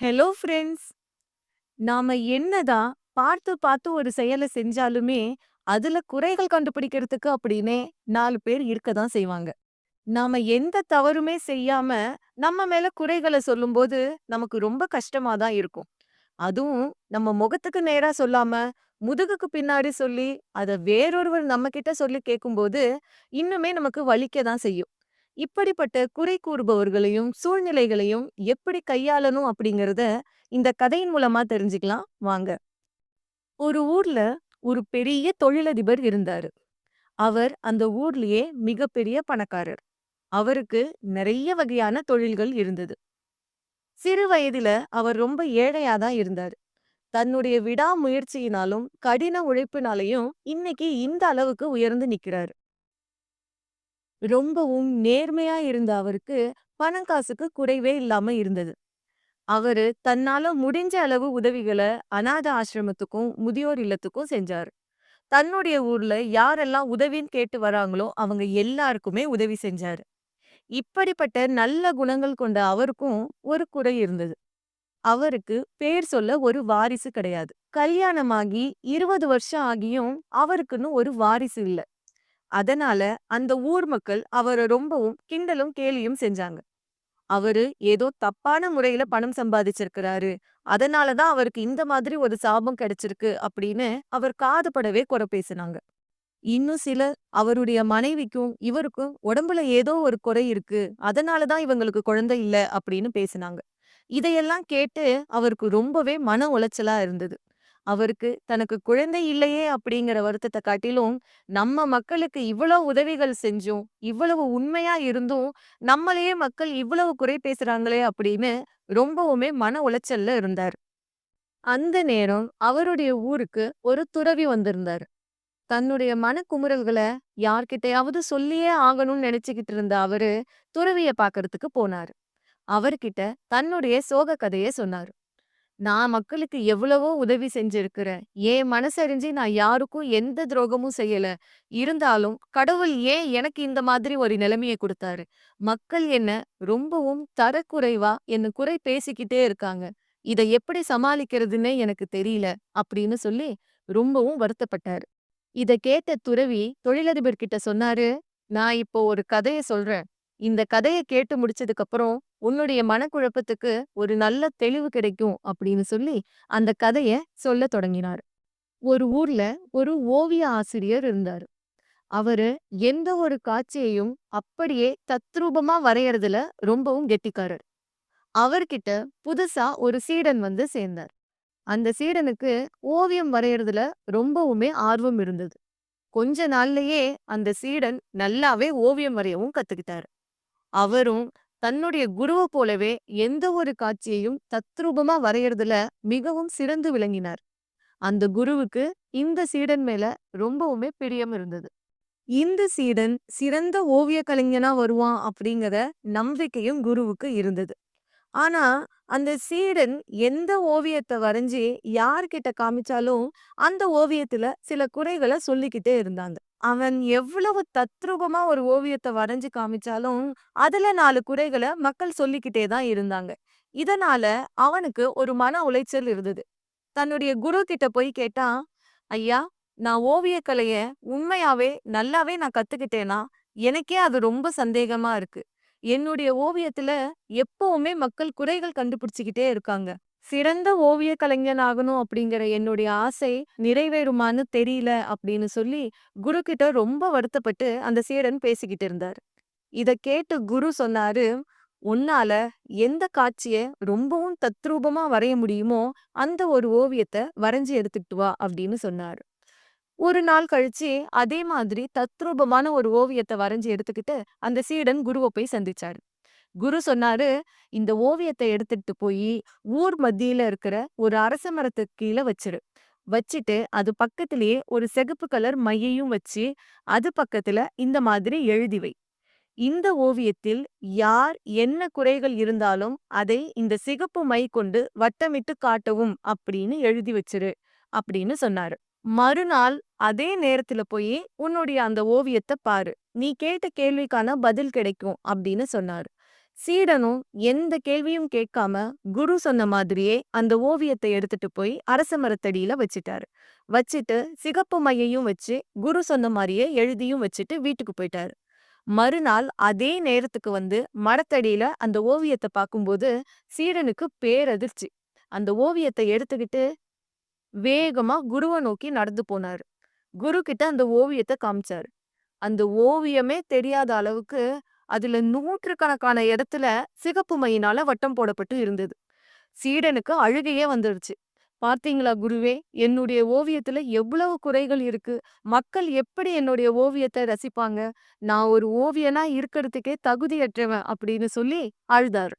Hello friends நாம என்னதான் பார்த்து பார்த்து ஒரு செயலை செஞ்சாலுமே அதுல குறைகள் கண்டுபிடிக்கிறதுக்கு அப்படின்னே நாலு பேர் இருக்க தான் செய்வாங்க. நாம எந்த தவறுமே செய்யாம நம்ம மேல குறைகளை சொல்லும்போது நமக்கு ரொம்ப கஷ்டமா தான் இருக்கும். அதுவும் நம்ம முகத்துக்கு நேரா சொல்லாம முதுகுக்கு பின்னாடி சொல்லி அத வேறொருவர் நம்ம கிட்ட சொல்லி கேட்கும்போது இன்னுமே நமக்கு வலிக்க தான் செய்யும். இப்படிப்பட்ட குறை கூறுபவர்களையும் சூழ்நிலைகளையும் எப்படி கையாளணும் அப்படிங்கறத இந்த கதையின் மூலமா தெரிஞ்சுக்கலாம். வாங்க. ஒரு ஊர்ல ஒரு பெரிய தொழிலதிபர் இருந்தாரு. அவர் அந்த ஊர்லயே மிகப்பெரிய பணக்காரர். அவருக்கு நிறைய வகையான தொழில்கள் இருந்தது. சிறு வயதில அவர் ரொம்ப ஏழையா தான் இருந்தாரு. தன்னுடைய விடாமுயற்சியினாலும் கடின உழைப்பினாலையும் இன்னைக்கு இந்த அளவுக்கு உயர்ந்து நிக்கிறாரு. ரொம்பவும் நேர்மையா இருந்த அவருக்கு பணம் காசுக்கு குறைவே இல்லாம இருந்தது. அவரு தன்னால முடிஞ்ச அளவு உதவிகளை அநாத ஆசிரமத்துக்கும் முதியோர் இல்லத்துக்கும் செஞ்சாரு. தன்னுடைய ஊர்ல யாரெல்லாம் உதவின்னு கேட்டு வராங்களோ அவங்க எல்லாருக்குமே உதவி செஞ்சாரு. இப்படிப்பட்ட நல்ல குணங்கள் கொண்ட அவருக்கும் ஒரு குறை இருந்தது. அவருக்கு பேர் சொல்ல ஒரு வாரிசு கிடையாது. கல்யாணமாகி இருபது வருஷம் ஆகியும் அவருக்குன்னு ஒரு வாரிசு இல்ல. அதனால அந்த ஊர் மக்கள் அவரை ரொம்பவும் கிண்டலும் கேலியும் செஞ்சாங்க. அவரு ஏதோ தப்பான முறையில பணம் சம்பாதிச்சிருக்கிறாரு. அதனாலதான் அவருக்கு இந்த மாதிரி ஒரு சாபம் கிடைச்சிருக்கு அப்படின்னு அவர் காதுபடவே குறை பேசினாங்க. இன்னும் சிலர் அவருடைய மனைவிக்கும் இவருக்கும் உடம்புல ஏதோ ஒரு குறை இருக்கு. அதனாலதான் இவங்களுக்கு குழந்தை இல்ல அப்படின்னு பேசினாங்க. இதையெல்லாம் கேட்டு அவருக்கு ரொம்பவே மன உளைச்சலா இருந்தது. அவருக்கு தனக்கு குழந்தை இல்லையே அப்படிங்கிற வருத்தத்தை காட்டிலும் நம்ம மக்களுக்கு இவ்வளவு உதவிகள் செஞ்சும் இவ்வளவு உண்மையா இருந்தும் நம்மளையே மக்கள் இவ்வளவு குறை பேசுறாங்களே அப்படின்னு ரொம்பவுமே மன உளைச்சல்ல இருந்தார். அந்த நேரம் அவருடைய ஊருக்கு ஒரு துறவி வந்திருந்தார். தன்னுடைய மனக்குமுறல்களை யார்கிட்டயாவது சொல்லியே ஆகணும்னு நினைச்சுக்கிட்டு இருந்த அவரு துறவிய பாக்குறதுக்கு போனாரு. அவர்கிட்ட தன்னுடைய சோக கதைய சொன்னாரு. நான் மக்களுக்கு எவ்வளவோ உதவி செஞ்சிருக்கிறேன். என் மனசறிஞ்சு நான் யாருக்கும் எந்த துரோகமும் செய்யல. இருந்தாலும் கடவுள் ஏன் எனக்கு இந்த மாதிரி ஒரு நிலைமையை கொடுத்தாரு? மக்கள் என்ன ரொம்பவும் தரக்குறைவா என்ன குறை பேசிக்கிட்டே இருக்காங்க. இதை எப்படி சமாளிக்கிறதுன்னே எனக்கு தெரியல அப்படின்னு சொல்லி ரொம்பவும் வருத்தப்பட்டாரு. இத கேட்ட துறவி தொழிலதிபர் கிட்ட சொன்னாரு நான் இப்போ ஒரு கதைய சொல்றேன். இந்த கதைய கேட்டு முடிச்சதுக்கு அப்புறம் உன்னுடைய மனக்குழப்பத்துக்கு ஒரு நல்ல தெளிவு கிடைக்கும் அப்படின்னு சொல்லி அந்த கதைய சொல்ல தொடங்கினார். ஒரு ஊர்ல ஒரு ஓவிய ஆசிரியர் இருந்தாரு. அவரு எந்த ஒரு காட்சியையும் அப்படியே தத்ரூபமா வரையறதுல ரொம்பவும் கெட்டிக்காரர். அவர்கிட்ட புதுசா ஒரு சீடன் வந்து சேர்ந்தார். அந்த சீடனுக்கு ஓவியம் வரையறதுல ரொம்பவுமே ஆர்வம் இருந்தது. கொஞ்ச நாள்லயே அந்த சீடன் நல்லாவே ஓவியம் வரையவும் கத்துக்கிட்டாரு. அவரும் தன்னுடைய குருவை போலவே எந்த ஒரு காட்சியையும் தத்ரூபமா வரையறதுல மிகவும் சிறந்து விளங்கினார். அந்த குருவுக்கு இந்த சீடன் மேல ரொம்பவுமே பிரியம் இருந்தது. இந்த சீடன் சிறந்த ஓவிய கலைஞனா வருவான் அப்படிங்கிற நம்பிக்கையும் குருவுக்கு இருந்தது. ஆனா அந்த சீடன் எந்த ஓவியத்தை வரைஞ்சி யார்கிட்ட காமிச்சாலும் அந்த ஓவியத்துல சில குறைகளை சொல்லிக்கிட்டே இருந்தாங்க. அவன் எவ்வளவு தத்ரூபமா ஒரு ஓவியத்தை வரைஞ்சு காமிச்சாலும் அதுல நாலு குறைகளை மக்கள் சொல்லிக்கிட்டே தான் இருந்தாங்க. இதனால அவனுக்கு ஒரு மன உளைச்சல் இருந்தது. தன்னுடைய குரு கிட்ட போய் கேட்டான் ஐயா நான் ஓவியக்கலைய உண்மையாவே நல்லாவே நான் கத்துக்கிட்டேனா? எனக்கே அது ரொம்ப சந்தேகமா இருக்கு. என்னுடைய ஓவியத்துல எப்பவுமே மக்கள் குறைகள் கண்டுபிடிச்சுக்கிட்டே இருக்காங்க. சிறந்த ஓவிய கலைஞன் ஆகணும் அப்படிங்கிற என்னுடைய ஆசை நிறைவேறுமான்னு தெரியல அப்படின்னு சொல்லி குரு கிட்ட ரொம்ப வருத்தப்பட்டு அந்த சீடன் பேசிக்கிட்டு இருந்தார். இத கேட்டு குரு சொன்னாரு உன்னால எந்த காட்சிய ரொம்பவும் தத்ரூபமா வரைய முடியுமோ அந்த ஒரு ஓவியத்தை வரைஞ்சு எடுத்துக்கிட்டு வா அப்படின்னு சொன்னாரு. ஒரு நாள் கழிச்சு அதே மாதிரி தத்ரூபமான ஒரு ஓவியத்தை வரைஞ்சு எடுத்துக்கிட்டு அந்த சீடன் குருவை போய் சந்திச்சாரு. குரு சொன்னாரு இந்த ஓவியத்தை எடுத்துட்டு போய் ஊர் மத்தியில இருக்கிற ஒரு அரச மரத்துக்கு கீழே வச்சிரு. வச்சிட்டு அது பக்கத்திலேயே ஒரு சிகப்பு கலர் மையையும் வச்சு அது பக்கத்துல இந்த மாதிரி எழுதி வை. இந்த ஓவியத்தில் யார் என்ன குறைகள் இருந்தாலும் அதை இந்த சிகப்பு மை கொண்டு வட்டமிட்டு காட்டவும் அப்படின்னு எழுதி வச்சிரு அப்படின்னு சொன்னாரு. மறுநாள் அதே நேரத்துல போய் உன்னுடைய அந்த ஓவியத்த பாரு. நீ கேட்ட கேள்விக்கான பதில் கிடைக்கும் அப்படின்னு சொன்னாரு. சீடனும் எந்த கேள்வியும் கேட்காம குரு சொன்ன மாதிரியே அந்த ஓவியத்தை எடுத்துட்டு போய் அரச மரத்தடியில வச்சுட்டாரு. வச்சுட்டு சிகப்பு மையையும் வச்சு குரு சொன்ன மாதிரியே எழுதியும் வச்சுட்டு வீட்டுக்கு போயிட்டாரு. மறுநாள் அதே நேரத்துக்கு வந்து மரத்தடியில அந்த ஓவியத்தை பார்க்கும்போது சீடனுக்கு பேரதிர்ச்சி. அந்த ஓவியத்தை எடுத்துக்கிட்டு வேகமா குருவ நோக்கி நடந்து போனாரு. குரு கிட்ட அந்த ஓவியத்த காமிச்சாரு. அந்த ஓவியமே தெரியாத அளவுக்கு அதுல நூற்றுக்கணக்கான இடத்துல சிகப்பு மையினால வட்டம் போடப்பட்டு இருந்தது. சீடனுக்கு அழுகையே வந்துருச்சு. "பார்த்தீங்களா குருவே! என்னுடைய ஓவியத்துல எவ்வளவு குறைகள் இருக்கு. மக்கள் எப்படி என்னுடைய ஓவியத்தை ரசிப்பாங்க? நான் ஒரு ஓவியனா இருக்கறதுக்கே தகுதியற்றவன்" அப்படின்னு சொல்லி அழுதாரு.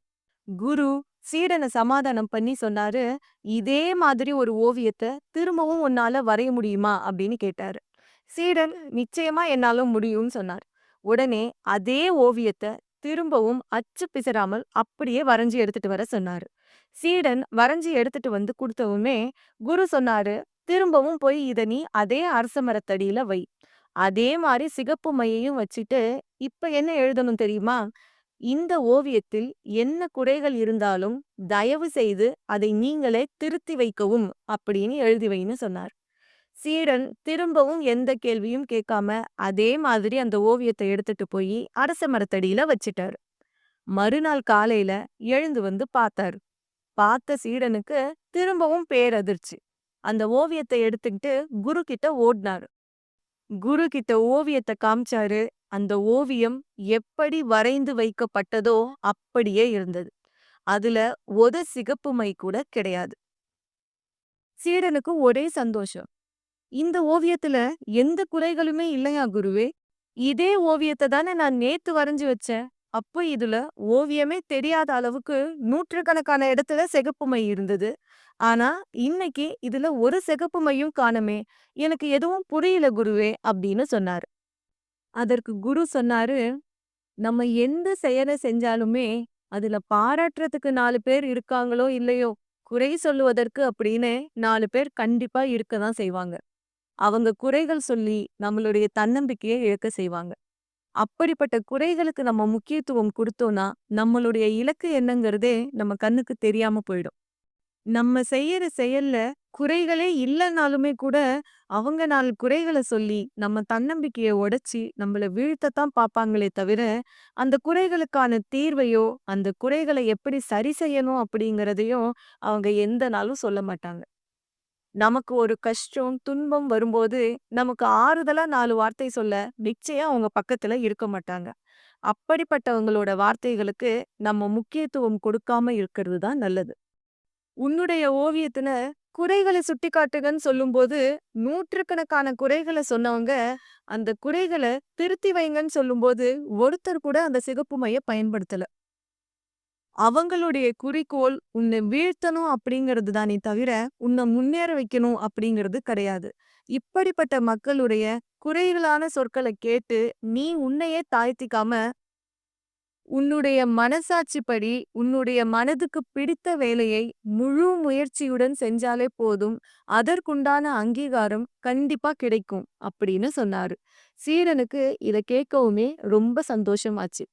குரு சீடன சமாதானம் பண்ணி சொன்னாரு, "இதே மாதிரி ஒரு ஓவியத்தை திரும்பவும் உன்னால வரைய முடியுமா?" அப்படின்னு கேட்டாரு. சீடன் நிச்சயமா என்னால முடியும்னு சொன்னார். உடனே அதே ஓவியத்த திரும்பவும் அச்சு பிசராமல் அப்படியே வரைஞ்சு எடுத்துட்டு வர சொன்னாரு. சீடன் வரைஞ்சி எடுத்துட்டு வந்து குடுத்தவுமே, குரு சொன்னாரு, "திரும்பவும் போய் இத நீ அதே அரச மரத்தடியில வை. அதே மாதிரி சிகப்பு மையையும் வச்சுட்டு, இப்ப என்ன எழுதணும் தெரியுமா? இந்த ஓவியத்தில் என்ன குறைகள் இருந்தாலும் தயவு செய்து அதை நீங்களே திருத்தி வைக்கவும்" அப்படின்னு எழுதி வைன்னு சொன்னார். சீடன் திரும்பவும் எந்த கேள்வியும் கேட்காம அதே மாதிரி அந்த ஓவியத்தை எடுத்துட்டு போய் அரச மரத்தடியில வச்சிட்டார் மறுநாள் காலையில எழுந்து வந்து பார்த்தாரு. பார்த்த சீடனுக்கு திரும்பவும் பேரதிர்ச்சி. அந்த ஓவியத்தை எடுத்துக்கிட்டு குரு கிட்ட ஓடினாரு குரு கிட்ட ஓவியத்தை காமிச்சாரு. அந்த ஓவியம் எப்படி வரைந்து வைக்கப்பட்டதோ அப்படியே இருந்தது. அதுல ஒரு சிகப்பு மை கூட கிடையாது. சீடனுக்கு ஒரே சந்தோஷம். இந்த ஓவியத்துல எந்த குறைகளுமே இல்லையா குருவே? இதே ஓவியத்தை தானே நான் நேத்து வரைஞ்சு வச்சேன். அப்போ இதுல ஓவியமே தெரியாத அளவுக்கு நூற்றுக்கணக்கான இடத்துல சிகப்பு மை இருந்தது. ஆனா இன்னைக்கு இதுல ஒரு சிகப்பு மையும் காணமே எனக்கு எதுவும் புரியல குருவே அப்படின்னு சொன்னாரு. அதற்கு குரு சொன்னாரு, நம்ம எந்த செயல செஞ்சாலுமே அதுல பாராட்டுறதுக்கு நாலு பேர் இருக்காங்களோ இல்லையோ, குறை சொல்லுவதற்கு அப்படின்னு நாலு பேர் கண்டிப்பா இருக்க தான் செய்வாங்க. அவங்க குறைகள் சொல்லி நம்மளுடைய தன்னம்பிக்கையை இழக்க செய்வாங்க. அப்படிப்பட்ட குறைகளுக்கு நம்ம முக்கியத்துவம் கொடுத்தோம்னா நம்மளுடைய இலக்கு என்னங்கிறதே நம்ம கண்ணுக்கு தெரியாம போயிடும். நம்ம செய்யற செயல்ல குறைகளே இல்லைனாலுமே கூட, அவங்க நாலு குறைகள சொல்லி நம்ம தன்னம்பிக்கைய உடைச்சு நம்மள வீழ்த்தத்தான் பார்ப்பாங்களே தவிர, அந்த குறைகளுக்கான தீர்வையோ, அந்த குறைகள எப்படி சரி செய்யணும் அப்படிங்கிறதையும் அவங்க எந்த நாளும் சொல்ல மாட்டாங்க. நமக்கு ஒரு கஷ்டம், துன்பம் வரும்போது நமக்கு ஆறுதலா நாலு வார்த்தை சொல்ல நிச்சயம் அவங்க பக்கத்துல இருக்க மாட்டாங்க. அப்படிப்பட்டவங்களோட வார்த்தைகளுக்கு நம்ம முக்கியத்துவம் கொடுக்காம இருக்கிறது தான் நல்லது. உன்னுடைய ஓவியத்துல குறைகள சுட்டிக்காட்டுங்கன்னு சொல்லும்போது, நூற்றுக்கணக்கான குறைகள சொன்னவங்க, அந்த குறைகள திருத்தி வைங்கன்னு சொல்லும்போது, ஒருத்தர் கூட அந்த சிகப்பு மைய பயன்படுத்தல. அவங்களுடைய குறிக்கோள் உன்னை வீழ்த்தணும் அப்படிங்கிறது தானே தவிர, உன்னை முன்னேற வைக்கணும் அப்படிங்கிறது கிடையாது. இப்படிப்பட்ட மக்களுடைய குறைகளான சொற்களை கேட்டு, நீ உன்னையே தாழ்த்திக்காம, உன்னுடைய மனசாட்சிப்படி, உன்னுடைய மனதுக்கு பிடித்த வேலையை முழு முயற்சியுடன் செஞ்சாலே போதும். அதற்குண்டான அங்கீகாரம் கண்டிப்பா கிடைக்கும் அப்படின்னு சொன்னாரு. சீரனுக்கு இத கேட்கவுமே ரொம்ப சந்தோஷமாச்சு.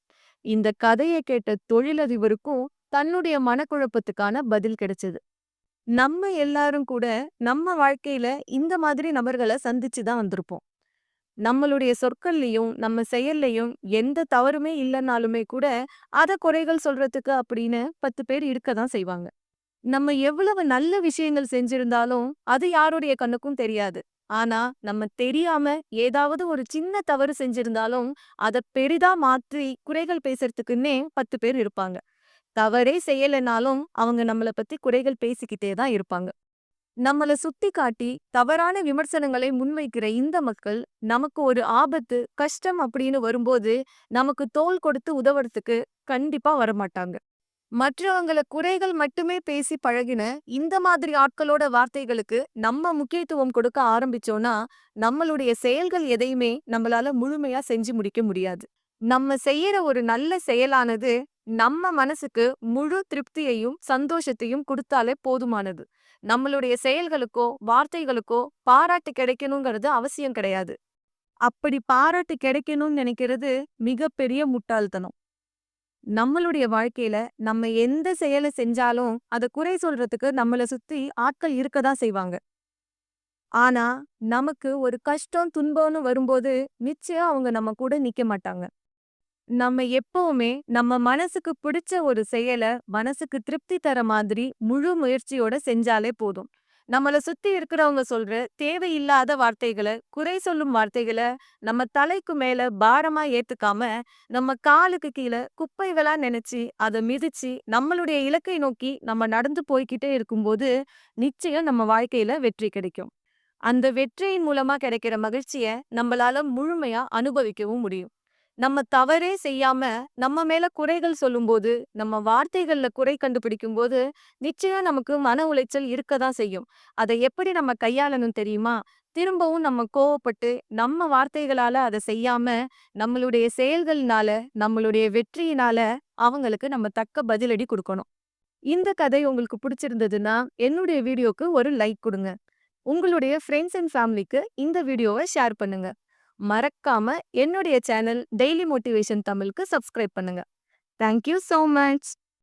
இந்த கதைய கேட்ட தொழிலதிபருக்கும் தன்னுடைய மனக்குழப்பத்துக்கான பதில் கிடைச்சது. நம்ம எல்லாரும் கூட நம்ம வாழ்க்கையில இந்த மாதிரி நபர்கள சந்திச்சு தான் வந்திருப்போம். நம்மளுடைய சொற்கள்லயும், நம்ம செயல்லயும் எந்த தவறுமே இல்லைனாலுமே கூட, அத குறைகள் சொல்றதுக்கு அப்படின்னு 10 பேர் இருக்க தான் செய்வாங்க. நம்ம எவ்வளவு நல்ல விஷயங்கள் செஞ்சிருந்தாலும், அது யாருடைய கண்ணுக்கும் தெரியாது. ஆனா, நம்ம தெரியாம ஏதாவது ஒரு சின்ன தவறு செஞ்சிருந்தாலும், அத பெரிதா மாற்றி குறைகள் பேசுறதுக்குன்னே 10 பேர் இருப்பாங்க. தவறே செய்யலைனாலும், அவங்க நம்மள பத்தி குறைகள் பேசிக்கிட்டே தான் இருப்பாங்க. நம்மள சுட்டிக்காட்டி தவறான விமர்சனங்களை முன்வைக்கிற இந்த மக்கள், நமக்கு ஒரு ஆபத்து, கஷ்டம் அப்படின்னு வரும்போது, நமக்கு தோல் கொடுத்து உதவுறதுக்கு கண்டிப்பா வரமாட்டாங்க. மற்றவங்கள குறைகள் மட்டுமே பேசி பழகின இந்த மாதிரி ஆட்களோட வார்த்தைகளுக்கு நம்ம முக்கியத்துவம் கொடுக்க ஆரம்பிச்சோம்னா, நம்மளுடைய செயல்கள் எதையுமே நம்மளால முழுமையா செஞ்சு முடிக்க முடியாது. நம்ம செய்யற ஒரு நல்ல செயலானது நம்ம மனசுக்கு முழு திருப்தியையும், சந்தோஷத்தையும் கொடுத்தாலே போதுமானது. நம்மளுடைய செயல்களுக்கோ, வார்த்தைகளுக்கோ பாராட்டு கிடைக்கணுங்கிறது அவசியம் கிடையாது. அப்படி பாராட்டு கிடைக்கணும்னு நினைக்கிறது மிகப்பெரிய முட்டாள்தனம். நம்மளுடைய வாழ்க்கையில நம்ம எந்த செயல செஞ்சாலும் அத குறை சொல்றதுக்கு நம்மள சுத்தி ஆட்கள் இருக்க தான் செய்வாங்க. ஆனா, நமக்கு ஒரு கஷ்டம், துன்பம்னு வரும்போது நிச்சயம் அவங்க நம்ம கூட நிக்க மாட்டாங்க. நம்ம எப்பவுமே நம்ம மனசுக்கு பிடிச்ச ஒரு செயல மனசுக்கு திருப்தி தர மாதிரி முழு முயற்சியோட செஞ்சாலே போதும். நம்மள சுத்தி இருக்கிறவங்க சொல்ற தேவையில்லாத வார்த்தைகள, குறை சொல்லும் வார்த்தைகள நம்ம தலைக்கு மேல பாரமா ஏத்துக்காம, நம்ம காலுக்கு கீழ குப்பைகளா நினைச்சு அத மிதிச்சு, நம்மளுடைய இலக்கை நோக்கி நம்ம நடந்து போய்க்கிட்டே இருக்கும்போது, நிச்சயம் நம்ம வாழ்க்கையில வெற்றி கிடைக்கும். அந்த வெற்றியின் மூலமா கிடைக்கிற மகிழ்ச்சிய நம்மளால முழுமையா அனுபவிக்கவும் முடியும். நம்ம தவறே செய்யாம நம்ம மேல குறைகள் சொல்லும்போது, நம்ம வார்த்தைகள்ல குறை கண்டுபிடிக்கும்போது, நிச்சயம் நமக்கு மன உளைச்சல் இருக்க தான் செய்யும். அதை எப்படி நம்ம கையாளணும் தெரியுமா? திரும்பவும் நம்ம கோவப்பட்டு, நம்ம வார்த்தைகளால அத செய்யாம, நம்மளுடைய செயல்கள்னால, நம்மளுடைய வெற்றியினால அவங்களுக்கு நம்ம தக்க பதிலடி கொடுக்கணும் இந்த கதை உங்களுக்கு பிடிச்சிருந்ததுன்னா, என்னுடைய வீடியோக்கு ஒரு லைக் கொடுங்க உங்களுடைய ஃப்ரெண்ட்ஸ் அண்ட் ஃபேமிலிக்கு இந்த வீடியோவ ஷேர் பண்ணுங்க. மறக்காம என்னுடைய சேனல் டெய்லி மோட்டிவேஷன் தமிழ்க்கு சப்ஸ்கிரைப் பண்ணுங்க. Thank you so much.